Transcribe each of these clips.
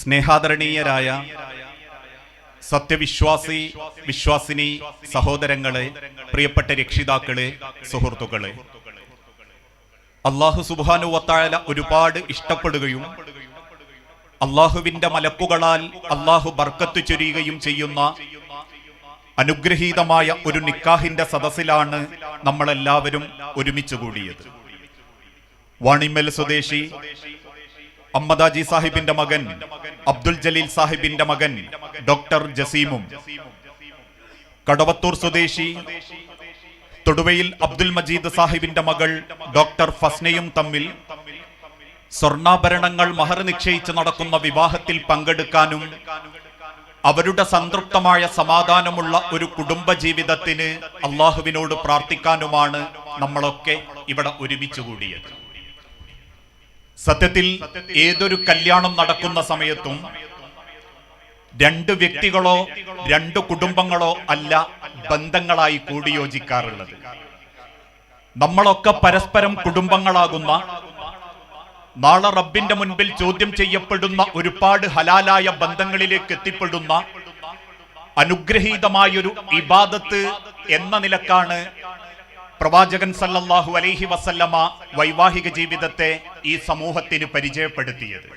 സ്നേഹാദരണീയരായ സത്യവിശ്വാസി വിശ്വാസിനി സഹോദരങ്ങളെ പ്രിയപ്പെട്ട രക്ഷിതാക്കളെ സുഹൃത്തുക്കളെ. അള്ളാഹു സുബാനു വത്തായ ഒരുപാട് ഇഷ്ടപ്പെടുകയും അള്ളാഹുവിന്റെ മലക്കുകളാൽ അള്ളാഹു ബർക്കത്ത് ചൊരിയുകയും ചെയ്യുന്ന അനുഗ്രഹീതമായ ഒരു നിക്കാഹിന്റെ സദസ്സിലാണ് നമ്മളെല്ലാവരും ഒരുമിച്ച് കൂടിയത്. വാണിമൽ സ്വദേശി അമ്മദാജി സാഹിബിന്റെ മകൻ അബ്ദുൽ ജലീൽ സാഹിബിന്റെ മകൻ ഡോക്ടർ ജസീമും. കടവത്തൂർ സ്വദേശി തൊടുവയിൽ അബ്ദുൽ മജീദ് സാഹിബിന്റെ മകൾ ഡോക്ടർ ഫസ്നയും തമ്മിൽ സ്വർണാഭരണങ്ങൾ മഹർ നിശ്ചയിച്ച് നടക്കുന്ന വിവാഹത്തിൽ പങ്കെടുക്കാനും അവരുടെ സംതൃപ്തമായ സമാധാനമുള്ള ഒരു കുടുംബ ജീവിതത്തിന് അള്ളാഹുവിനോട് പ്രാർത്ഥിക്കാനുമാണ് നമ്മളൊക്കെ ഇവിടെ ഒരുമിച്ച് കൂടിയത്. സത്യത്തിൽ ഏതൊരു കല്യാണം നടക്കുന്ന സമയത്തും രണ്ട് വ്യക്തികളോ രണ്ട് കുടുംബങ്ങളോ അല്ല ബന്ധങ്ങളായി കൂടിയോജിക്കാറുള്ളത്. നമ്മളൊക്കെ പരസ്പരം കുടുംബങ്ങളാകുന്ന നാളെ റബ്ബിന്റെ മുൻപിൽ ചോദ്യം ചെയ്യപ്പെടുന്ന ഒരുപാട് ഹലാലായ ബന്ധങ്ങളിലേക്ക് എത്തിപ്പെടുന്ന അനുഗ്രഹീതമായൊരു ഇബാദത്ത് എന്ന നിലക്കാണ് പ്രവാചകൻ സല്ലല്ലാഹു അലൈഹി വസല്ലമ വൈവാഹിക ജീവിതത്തെ ഈ സമൂഹത്തിന് പരിചയപ്പെടുത്തിയത്.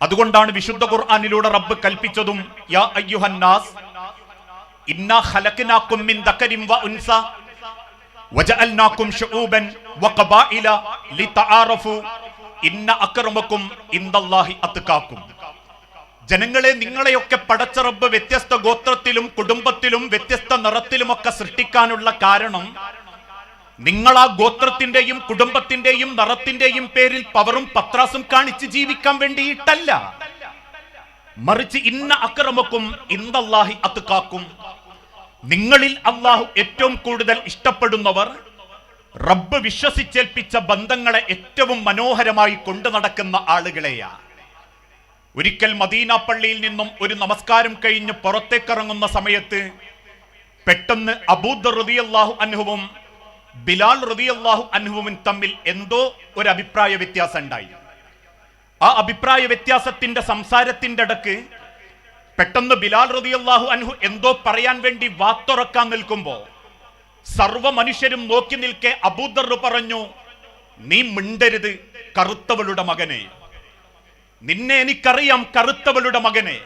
അതുകൊണ്ടാണ് വിശുദ്ധ ഖുർആാനിലൂടെ റബ്ബ് കൽപ്പിച്ചതും യാ അയ്യുഹന്നാസ് ഇന്നാ ഖലഖനാകും മിൻ വ ജനങ്ങളെ നിങ്ങളെയൊക്കെ പടച്ച റബ്ബ് വ്യത്യസ്ത ഗോത്രത്തിലും കുടുംബത്തിലും വ്യത്യസ്ത നിറത്തിലുമൊക്കെ സൃഷ്ടിക്കാനുള്ള കാരണം നിങ്ങൾ ആ ഗോത്രത്തിന്റെയും കുടുംബത്തിന്റെയും നിറത്തിന്റെയും പേരിൽ പവറും പത്രാസും കാണിച്ച് ജീവിക്കാൻ വേണ്ടിയിട്ടല്ല. മറിച്ച് ഇന്ന അക്രമക്കും ഇന്ദല്ലാഹി അത്കാക്കും. നിങ്ങളിൽ അള്ളാഹു ഏറ്റവും കൂടുതൽ ഇഷ്ടപ്പെടുന്നവർ റബ്ബ് വിശ്വസിച്ചേൽപ്പിച്ച ബന്ധങ്ങളെ ഏറ്റവും മനോഹരമായി കൊണ്ടു നടക്കുന്ന ആളുകളെയാണ് ഒരിക്കൽ മദീന പള്ളിയിൽ നിന്നും ഒരു നമസ്കാരം കഴിഞ്ഞ് പുറത്തേക്കിറങ്ങുന്ന സമയത്ത് പെട്ടെന്ന് അബൂദ് റതിയല്ലാഹു അൻഹുവും ബിലാൽ റതിയല്ലാഹു അൻഹുവും തമ്മിൽ എന്തോ ഒരു അഭിപ്രായ വ്യത്യാസം ഉണ്ടായി ആ അഭിപ്രായ വ്യത്യാസത്തിന്റെ സംസാരത്തിന്റെ ഇടയ്ക്ക് പെട്ടെന്ന് ബിലാൽ റതിയല്ലാഹു അൻഹു എന്തോ പറയാൻ വേണ്ടി വാത്തുറക്കാൻ നിൽക്കുമ്പോ സർവ മനുഷ്യരും നോക്കി നിൽക്കെ അബൂദർ പറഞ്ഞു നീ മിണ്ടരുത് കറുത്തവളുടെ മകനെ. നിന്നെ എനിക്കറിയാം കറുത്തവളുടെ മകനെ.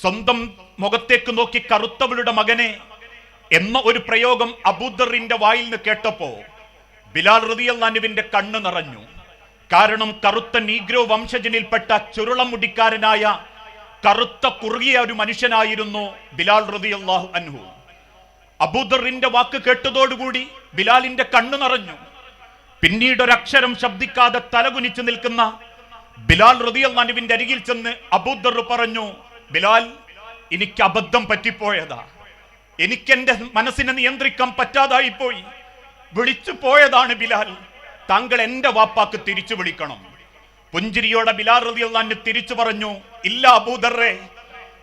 സ്വന്തം മുഖത്തേക്ക് നോക്കി കറുത്തവളുടെ മകനെ. എന്ന ഒരു പ്രയോഗം അബൂദറിന്റെ വായിൽ നിന്ന് കേട്ടപ്പോ ബിലാൽ റതിയല്ലാനുവിന്റെ കണ്ണ് നിറഞ്ഞു. കാരണം കറുത്ത നീഗ്രോ വംശജനിൽപ്പെട്ട ചുരുളമുടിക്കാരനായ കറുത്ത കുറുകിയ ഒരു മനുഷ്യനായിരുന്നു ബിലാൽ റതിയല്ലാഹു അൻഹു. അബൂദറിന്റെ വാക്ക് കേട്ടതോടുകൂടി ബിലാലിന്റെ കണ്ണു നിറഞ്ഞു. പിന്നീട് ഒരക്ഷരം ശബ്ദിക്കാതെ തലകുനിച്ചു നിൽക്കുന്ന ബിലാൽ റതിയല്ലാനുവിന്റെ അരികിൽ ചെന്ന് അബൂദർ പറഞ്ഞു ബിലാൽ എനിക്ക് അബദ്ധം പറ്റിപ്പോയതാ. എനിക്ക് എന്റെ മനസ്സിനെ നിയന്ത്രിക്കാൻ പറ്റാതായി പോയി വിളിച്ചു പോയതാണ് ബിലാൽ. താങ്കൾ എന്റെ വാപ്പാക്ക് തിരിച്ചു വിളിക്കണം. പുഞ്ചിരിയോടെ ബിലാൽ റതിയുള്ള തിരിച്ചു പറഞ്ഞു ഇല്ല അബൂദറേ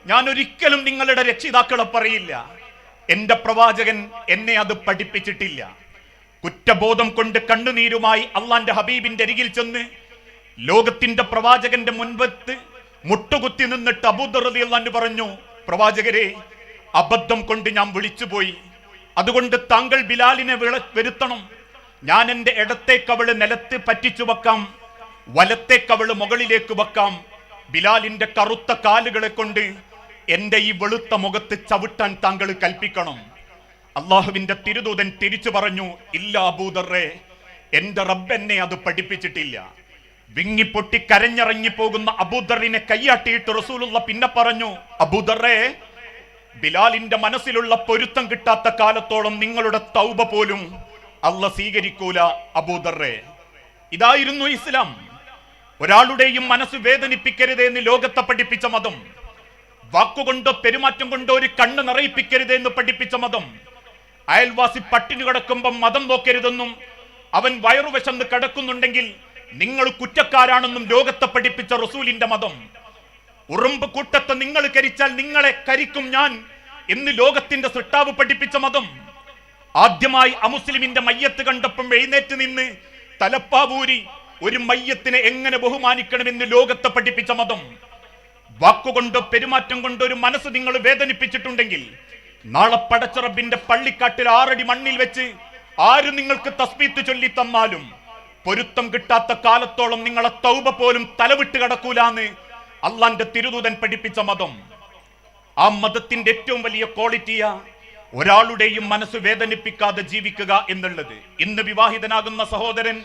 ഞാൻ ഒരിക്കലും നിങ്ങളുടെ രക്ഷിതാക്കളെ പറയില്ല. എന്റെ പ്രവാചകൻ എന്നെ അത് പഠിപ്പിച്ചിട്ടില്ല. കുറ്റബോധം കൊണ്ട് കണ്ണുനീരുമായി അള്ളാന്റെ ഹബീബിന്റെ അരികിൽ ചെന്ന് ലോകത്തിന്റെ പ്രവാചകന്റെ മുൻപത്ത് മുട്ടുകുത്തി നിന്നിട്ട് അബൂദർ റതിയുള്ള പറഞ്ഞു പ്രവാചകരെ അബദ്ധം കൊണ്ട് ഞാൻ വിളിച്ചുപോയി. അതുകൊണ്ട് താങ്കൾ ബിലാലിനെ വിള- വരുത്തണം. ഞാൻ എന്റെ ഇടത്തെ കവൾ നിലത്ത് പറ്റിച്ചു വെക്കാം. വലത്തെ കവൾ മുകളിലേക്ക് വെക്കാം. ബിലാലിന്റെ കറുത്ത കാലുകളെ കൊണ്ട് എന്റെ ഈ വെളുത്ത മുഖത്ത് ചവിട്ടാൻ താങ്കൾ കൽപ്പിക്കണം. അള്ളാഹുവിന്റെ തിരുദൂതൻ തിരിച്ചു പറഞ്ഞു ഇല്ല അബൂദറേ എന്റെ റബ്ബ് എന്നെ അത് പഠിപ്പിച്ചിട്ടില്ല. വിങ്ങിപ്പൊട്ടി കരഞ്ഞിറങ്ങി പോകുന്ന അബൂദറിനെ കൈയാട്ടിയിട്ട് റസൂലുള്ള പിന്നെ പറഞ്ഞു അബൂദറേ ബിലാലിന്റെ മനസ്സിലുള്ള പൊരുത്തം കിട്ടാത്ത കാലത്തോളം നിങ്ങളുടെ തൗബ പോലും അല്ല സ്വീകരിക്കൂല അബൂദറേ ഇതായിരുന്നു ഇസ്ലാം. ഒരാളുടെയും മനസ്സ് വേദനിപ്പിക്കരുത് എന്ന് ലോകത്തെ പഠിപ്പിച്ച മതം വാക്കുകൊണ്ടോ പെരുമാറ്റം കൊണ്ടോ ഒരു കണ്ണ് നിറയിപ്പിക്കരുത് എന്ന് പഠിപ്പിച്ച മതം അയൽവാസി പട്ടിണി കിടക്കുമ്പം മതം നോക്കരുതെന്നും അവൻ വയറുവശന്ന് കിടക്കുന്നുണ്ടെങ്കിൽ നിങ്ങൾ കുറ്റക്കാരാണെന്നും ലോകത്തെ പഠിപ്പിച്ച റസൂലിന്റെ മതം. ഉറുമ്പ് കൂട്ടത്തെ നിങ്ങൾ കരിച്ചാൽ നിങ്ങളെ കരിക്കും ഞാൻ എന്ന് ലോകത്തിന്റെ സൃഷ്ടാവ് പഠിപ്പിച്ച മതം. ആദ്യമായി അമുസ്ലിമിന്റെ മയ്യത്ത് കണ്ടപ്പം എഴുന്നേറ്റ് നിന്ന് തലപ്പാവൂരി ഒരു മയ്യത്തിനെ എങ്ങനെ ബഹുമാനിക്കണമെന്ന് ലോകത്തെ പഠിപ്പിച്ച മതം. വാക്കുകൊണ്ടോ പെരുമാറ്റം കൊണ്ടോ ഒരു മനസ്സ് നിങ്ങൾ വേദനിപ്പിച്ചിട്ടുണ്ടെങ്കിൽ നാളെ പടച്ചറബിന്റെ പള്ളിക്കാട്ടിൽ ആറടി മണ്ണിൽ വെച്ച് ആരും നിങ്ങൾക്ക് തസ്മീത്ത് ചൊല്ലി തന്നാലും പൊരുത്തം കിട്ടാത്ത കാലത്തോളം നിങ്ങളെ തൗബ പോലും തലവിട്ട് കടക്കൂലാന്ന് അള്ളാന്റെ തിരുദൂതൻ പഠിപ്പിച്ച മതം. ആ മതത്തിന്റെ ഏറ്റവും വലിയ ക്വാളിറ്റിയാ ഒരാളുടെയും മനസ്സ് വേദനിപ്പിക്കാതെ ജീവിക്കുക എന്നുള്ളത്. ഇന്ന് വിവാഹിതനാകുന്ന സഹോദരൻ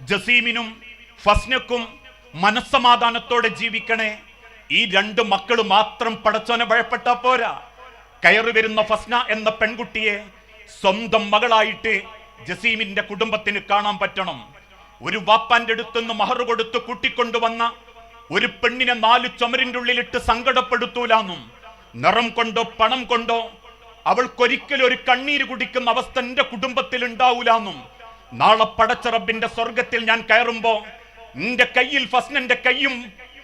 ജസീമിനും ഫസ്നക്കും മനസ്സമാധാനത്തോടെ ജീവിക്കണേ. ഈ രണ്ട് മക്കൾ മാത്രം പടച്ചോനെ ഭയപ്പെട്ട പോരാ. കയറി വരുന്ന ഫസ്ന എന്ന പെൺകുട്ടിയെ സ്വന്തം മകളായിട്ട് ജസീമിന്റെ കുടുംബത്തിന് കാണാൻ പറ്റണം. ഒരു വാപ്പാന്റെ അടുത്തുനിന്ന് മഹർ കൊടുത്ത് കൂട്ടിക്കൊണ്ടുവന്ന ഒരു പെണ്ണിനെ നാല് ചുമരിന്റെ ഉള്ളിലിട്ട് സങ്കടപ്പെടുത്തൂലാന്നും. നിറം കൊണ്ടോ പണം കൊണ്ടോ അവൾക്കൊരിക്കലും ഒരു കണ്ണീര് കുടിക്കുന്ന അവസ്ഥ എന്റെ കുടുംബത്തിൽ ഉണ്ടാവൂലാന്നും. നാളെ പടച്ചറബിന്റെ സ്വർഗത്തിൽ ഞാൻ കയറുമ്പോ നിന്റെ കയ്യിൽ ഫസ്നന്റെ കയ്യും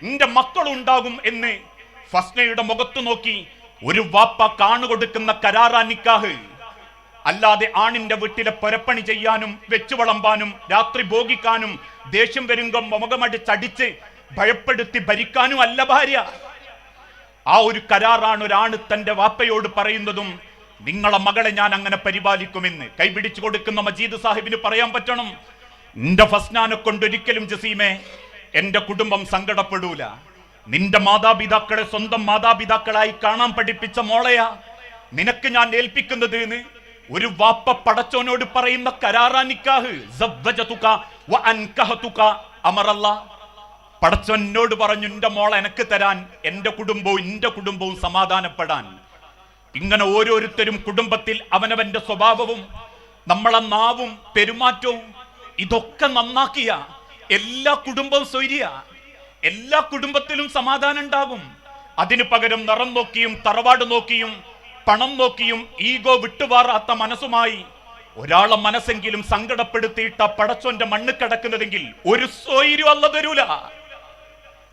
നിന്റെ മക്കളും ഉണ്ടാകും എന്ന് ഫസ്നയുടെ മുഖത്ത് നോക്കി ഒരു വാപ്പ കാണുകൊടുക്കുന്ന കരാറാ നിക്കാഹ്. അല്ലാതെ ആണിന്റെ വീട്ടിലെ പുരപ്പണി ചെയ്യാനും വെച്ചു വളമ്പാനും രാത്രി ഭോഗിക്കാനും ദേഷ്യം വരുമ്പം മുഖമടിച്ചടിച്ച് ഭയപ്പെടുത്തി ഭരിക്കാനും അല്ല ഭാര്യ. ആ ഒരു കരാറാണ് ഒരാണ് തന്റെ വാപ്പയോട് പറയുന്നതും നിങ്ങളെ മകളെ ഞാൻ അങ്ങനെ പരിപാലിക്കുമെന്ന്. കൈപിടിച്ചു കൊടുക്കുന്ന മജീദ് സാഹിബിന് പറയാൻ പറ്റണം. നിന്റെ ഫസ്നാനെ കൊണ്ടൊരിക്കലും ജസീമെ എന്റെ കുടുംബം സങ്കടപ്പെടൂല. നിന്റെ മാതാപിതാക്കളെ സ്വന്തം മാതാപിതാക്കളായി കാണാൻ പഠിപ്പിച്ച മോളയാ. നിനക്ക് ഞാൻ ഏൽപ്പിക്കുന്നത് ഒരു വാപ്പ പടച്ചോനോട് പറയുന്ന കരാറാ നിക്കാഹ്. സവ്വജതുക വ അൻകഹതുക അമറല്ല പടച്ചോനോട് പറഞ്ഞു എന്റെ മോളെ എനക്ക് തരാൻ എന്റെ കുടുംബവും എന്റെ കുടുംബവും സമാധാനപ്പെടാൻ. ഇങ്ങനെ ഓരോരുത്തരും കുടുംബത്തിൽ അവനവന്റെ സ്വഭാവവും നമ്മളെ നാവും പെരുമാറ്റവും ഇതൊക്കെ നന്നാക്കിയ എല്ലാ കുടുംബവും സ്വൈര്യ. എല്ലാ കുടുംബത്തിലും സമാധാനം ഉണ്ടാകും അതിനു പകരം നിറം നോക്കിയും തറവാട് നോക്കിയും പണം നോക്കിയും ഈഗോ വിട്ടുപാറാത്ത മനസ്സുമായി ഒരാളെ മനസ്സെങ്കിലും സങ്കടപ്പെടുത്തിയിട്ട പടച്ചോന്റെ മണ്ണ് കിടക്കുന്നതെങ്കിൽ ഒരു സ്വൈര്യം അല്ല തരൂല.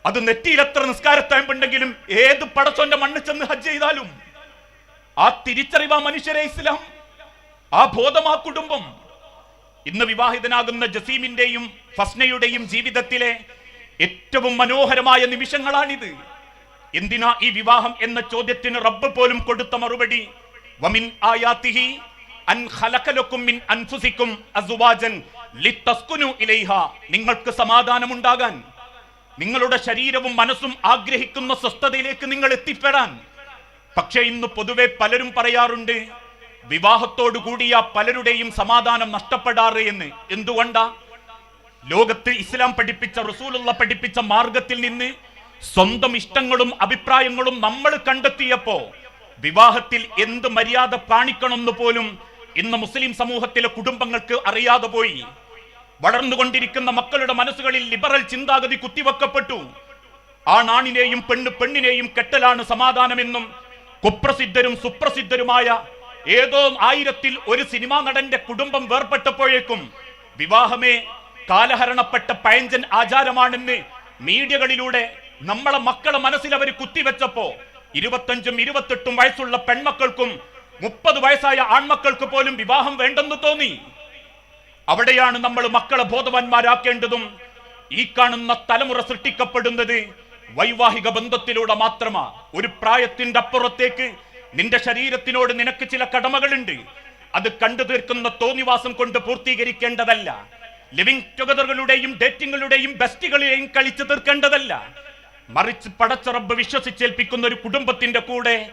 അത് നെറ്റിയിൽ എത്ര നിസ്കാരത്തയമ്പുണ്ടെങ്കിലും ഏത് പടച്ചോന്റെ മണ്ണ് ചെന്ന് ഹജ്ജ് ചെയ്താലും ആ തിരിച്ചറിവ മനുഷ്യരെ ഇസ്ലാം ആ ബോധം ആ കുടുംബം. ഇന്ന് വിവാഹിതനാകുന്ന ജസീമിന്റെയും ഫസ്നയുടെയും ജീവിതത്തിലെ ഏറ്റവും മനോഹരമായ നിമിഷങ്ങളാണിത്. എന്തിനാ ഈ വിവാഹം എന്ന ചോദ്യത്തിന് റബ്ബ് പോലും കൊടുത്ത മറുപടി? വമിൻ ആയാത്തിഹി അൻ മിൻ അൻഫുസിക്കും നിങ്ങൾക്ക് സമാധാനമുണ്ടാകാൻ നിങ്ങളുടെ ശരീരവും മനസ്സും ആഗ്രഹിക്കുന്ന സ്വസ്ഥതയിലേക്ക് നിങ്ങൾ എത്തിപ്പെടാൻ. പക്ഷേ ഇന്ന് പൊതുവെ പലരും പറയാറുണ്ട് വിവാഹത്തോടു കൂടിയ പലരുടെയും സമാധാനം നഷ്ടപ്പെടാറ് എന്ന്. എന്തുകൊണ്ടാ? ലോകത്ത് ഇസ്ലാം പഠിപ്പിച്ച റസൂലുള്ള പഠിപ്പിച്ച മാർഗത്തിൽ നിന്ന് സ്വന്തം ഇഷ്ടങ്ങളും അഭിപ്രായങ്ങളും നമ്മൾ കണ്ടെത്തിയപ്പോ വിവാഹത്തിൽ എന്ത് മര്യാദ കാണിക്കണമെന്ന് പോലും ഇന്ന് മുസ്ലിം സമൂഹത്തിലെ കുടുംബങ്ങൾക്ക് അറിയാതെ പോയി. വളർന്നുകൊണ്ടിരിക്കുന്ന മക്കളുടെ മനസ്സുകളിൽ ലിബറൽ ചിന്താഗതി കുത്തിവെക്കപ്പെട്ടു. ആണാണിനെയും പെണ്ണ് പെണ്ണിനെയും കെട്ടലാണ് സമാധാനമെന്നും കുപ്രസിദ്ധരും സുപ്രസിദ്ധരുമായ ഏതോ ആയിരത്തിൽ ഒരു സിനിമാ നടന്റെ കുടുംബം വേർപെട്ടപ്പോഴേക്കും വിവാഹമേ കാലഹരണപ്പെട്ട പഴഞ്ചൻ ആചാരമാണെന്ന് മീഡിയകളിലൂടെ നമ്മളെ മക്കളെ മനസ്സിൽ അവർ കുത്തിവെച്ചപ്പോ ഇരുപത്തഞ്ചും ഇരുപത്തെട്ടും വയസ്സുള്ള പെൺമക്കൾക്കും മുപ്പത് വയസ്സായ ആൺമക്കൾക്ക് പോലും വിവാഹം വേണ്ടെന്ന് തോന്നി. അവിടെയാണ് നമ്മൾ മക്കളെ ബോധവാന്മാരാക്കേണ്ടതും ഈ കാണുന്ന തലമുറ സൃഷ്ടിക്കപ്പെടുന്നത് വൈവാഹിക ബന്ധത്തിലൂടെ മാത്രമാ. ഒരു പ്രായത്തിന്റെ അപ്പുറത്തേക്ക് നിന്റെ ശരീരത്തിനോട് നിനക്ക് ചില കടമകളുണ്ട്. അത് കണ്ടു തീർക്കുന്ന തോന്നിവാസം കൊണ്ട് പൂർത്തീകരിക്കേണ്ടതല്ല. ലിവിംഗ് ടുഗദറുകളുടെയും ഡേറ്റിംഗുകളുടെയും ബെസ്റ്റുകളെയും കളിച്ചു തീർക്കേണ്ടതല്ല. മറിച്ച് പടച്ചറബ് വിശ്വസിച്ചേൽപ്പിക്കുന്ന ഒരു കുടുംബത്തിന്റെ കൂടെ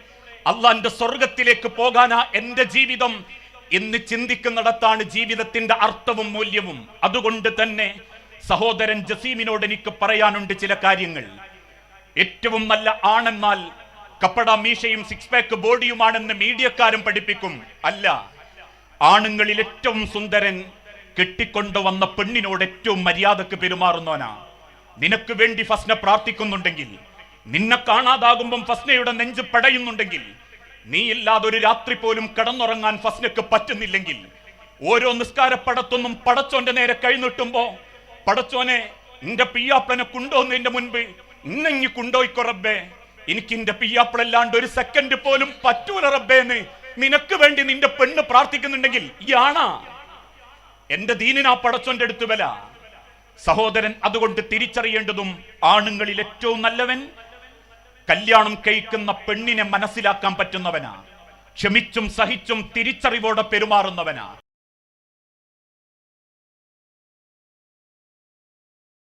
അള്ളാന്റെ സ്വർഗത്തിലേക്ക് പോകാനാ എന്റെ ജീവിതം എന്ന് ചിന്തിക്കുന്നിടത്താണ് ജീവിതത്തിന്റെ അർത്ഥവും മൂല്യവും. അതുകൊണ്ട് തന്നെ സഹോദരൻ ജസീമിനോട് എനിക്ക് പറയാനുണ്ട് ചില കാര്യങ്ങൾ. ഏറ്റവും നല്ല ആണെന്നാൽ കപ്പട മീശയും സിക്സ് പാക്ക് ബോഡിയുമാണെന്ന് മീഡിയക്കാരും പഠിപ്പിക്കും. അല്ല ആണുങ്ങളിൽ ഏറ്റവും സുന്ദരൻ കെട്ടിക്കൊണ്ടുവന്ന പെണ്ണിനോട് ഏറ്റവും മര്യാദയ്ക്ക് പെരുമാറുന്നവനാ. നിനക്ക് വേണ്ടി ഫസ്ന പ്രാർത്ഥിക്കുന്നുണ്ടെങ്കിൽ നിന്നെ കാണാതാകുമ്പം ഫസ്നയുടെ നെഞ്ച് പടയുന്നുണ്ടെങ്കിൽ നീ ഇല്ലാതെ ഒരു രാത്രി പോലും കടന്നുറങ്ങാൻ ഫസ്നക്ക് പറ്റുന്നില്ലെങ്കിൽ ഓരോ നിസ്കാര പടത്തൊന്നും പടച്ചോന്റെ നേരെ കഴിഞ്ഞിട്ടുമ്പോ പടച്ചോനെ നിന്റെ പിയ്യാപ്പളനെ കൊണ്ടുവന്നതിന്റെ മുൻപ് ഇന്നെങ്ങി കൊണ്ടോയിക്കൊറബേ എനിക്ക് എന്റെ പിയ്യാപ്പളല്ലാണ്ട് ഒരു സെക്കൻഡ് പോലും പറ്റൂല റബ്ബേന്ന് നിനക്ക് വേണ്ടി നിന്റെ പെണ്ണ് പ്രാർത്ഥിക്കുന്നുണ്ടെങ്കിൽ ആണാ? എന്റെ ദീനിനാ പടച്ചോന്റെ അടുത്ത് വില. സഹോദരൻ അതുകൊണ്ട് തിരിച്ചറിയേണ്ടതും ആണുങ്ങളിൽ ഏറ്റവും നല്ലവൻ കല്യാണം കഴിക്കുന്ന പെണ്ണിനെ മനസ്സിലാക്കാൻ പറ്റുന്നവനാ. ക്ഷമിച്ചും സഹിച്ചും തിരിച്ചറിവോടെ പെരുമാറുന്നവനാ.